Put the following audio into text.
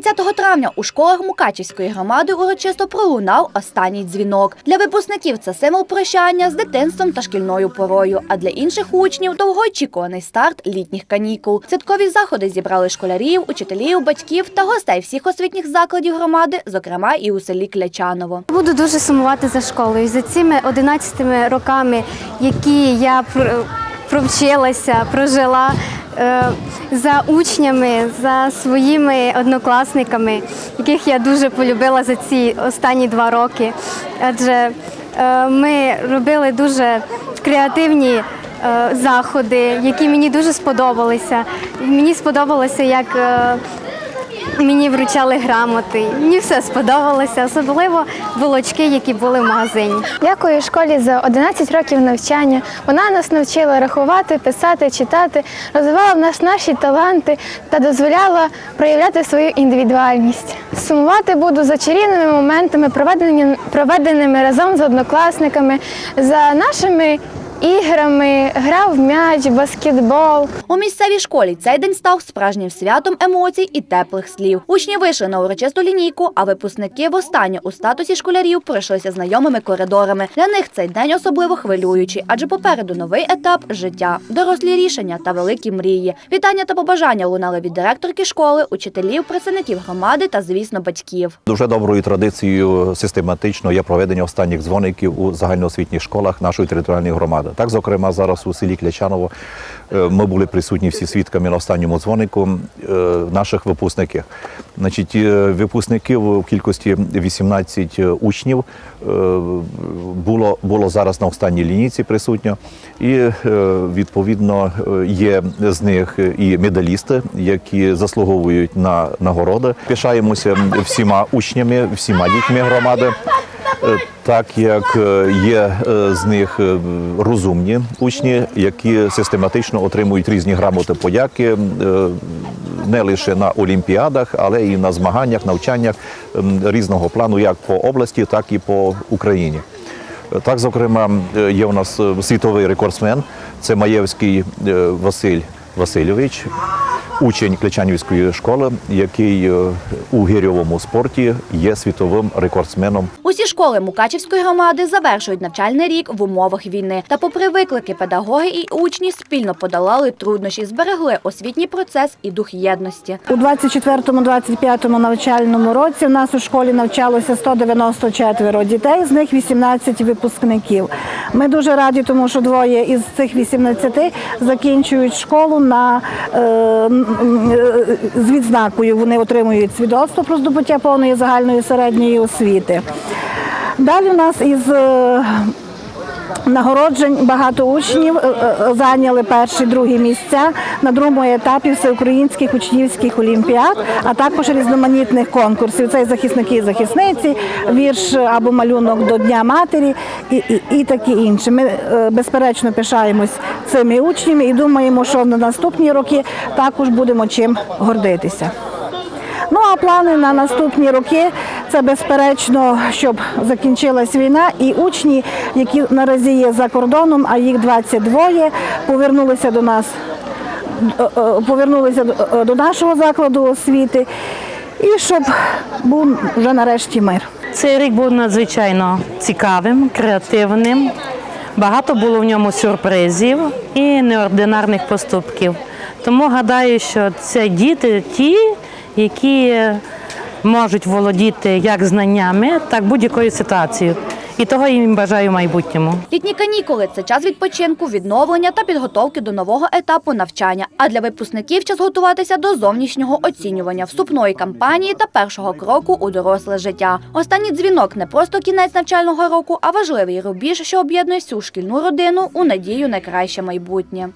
30 травня у школах Мукачівської громади урочисто пролунав останній дзвінок. Для випускників це символ прощання з дитинством та шкільною порою. А для інших учнів довгоочікуваний старт літніх канікул. Святкові заходи зібрали школярів, учителів, батьків та гостей всіх освітніх закладів громади, зокрема і у селі Клячаново. Буду дуже сумувати за школою, за цими 11 роками, які я пр- провчилася, прожила. Е, За учнями, за своїми однокласниками, яких я дуже полюбила за ці останні два роки. Адже е, ми робили дуже креативні е, заходи, які мені дуже сподобалися. Мені сподобалося, як Мені вручали грамоти. Мені все сподобалося, особливо булочки, які були в магазині. Дякую школі за 11 років навчання. Вона нас навчила рахувати, писати, читати, розвивала в нас наші таланти та дозволяла проявляти свою індивідуальність. Сумувати буду за чарівними моментами, проведеними, разом з однокласниками, за нашими іграми, гра в м'яч, баскетбол. У місцевій школі цей день став справжнім святом емоцій і теплих слів. Учні вийшли на урочисту лінійку, а випускники востаннє у статусі школярів пройшлися знайомими коридорами. Для них цей день особливо хвилюючий, адже попереду новий етап життя, дорослі рішення та великі мрії. Вітання та побажання лунали від директорки школи, учителів, працівників громади та, звісно, батьків. Дуже доброю традицією систематично є проведення останніх дзвоників у загальноосвітніх школах нашої територіальної громади. Так, зокрема, зараз у селі Клячаново е, ми були присутні всі свідками на останньому дзвонику е, наших випускників. Значить, е, випускників в кількості 18 учнів було, було зараз на останній лінійці присутньо. І відповідно є з них і медалісти, які заслуговують на нагороди. Пишаємося всіма учнями, всіма дітьми громади. Е, Так як е, є е, з них розумні учні, які систематично отримують різні грамоти подяки не лише на олімпіадах, але і на змаганнях, навчаннях різного плану, як по області, так і по Україні. Так, зокрема, є у нас світовий рекордсмен, це Маєвський Василь Васильович, учень Клечанівської школи, який е, у гирьовому спорті є світовим рекордсменом Усі школи Мукачівської громади завершують навчальний рік в умовах війни. Та, попри виклики, педагоги і учні спільно подолали труднощі, зберегли освітній процес і дух єдності. У 24-25 навчальному році в нас у школі навчалося 194 дітей, з них 18 випускників. Ми дуже раді, тому що двоє із цих 18 закінчують школу на, е, з відзнакою. Вони отримують свідоцтво про здобуття повної загальної середньої освіти. Далі у нас із е, Нагороджень багато учнів е, е, зайняли перші другі місця на другому етапі всеукраїнських учнівських олімпіад, а також різноманітних конкурсів. Це захисники і захисниці, вірш або малюнок до Дня матері і, і, і таке інше. Ми е, безперечно пишаємось цими учнями і думаємо, що на наступні роки також будемо чим гордитися. Ну а плани на наступні роки це безперечно, щоб закінчилась війна, і учні, які наразі є за кордоном, а їх 22, повернулися до нас, е, е, повернулися е, до нашого закладу освіти, і щоб був вже нарешті мир. Цей рік був надзвичайно цікавим, креативним. Багато було в ньому сюрпризів і неординарних поступків. Тому гадаю, що це діти ті, які можуть володіти як знаннями, так будь-якою ситуацією. І того їм бажаю в майбутньому. Літні канікули це час відпочинку, відновлення та підготовки до нового етапу навчання. А для випускників час готуватися до зовнішнього оцінювання, вступної кампанії та першого кроку у доросле життя. Останній дзвінок не просто кінець навчального року, а важливий рубіж, що об'єднує всю шкільну родину у надію на краще майбутнє.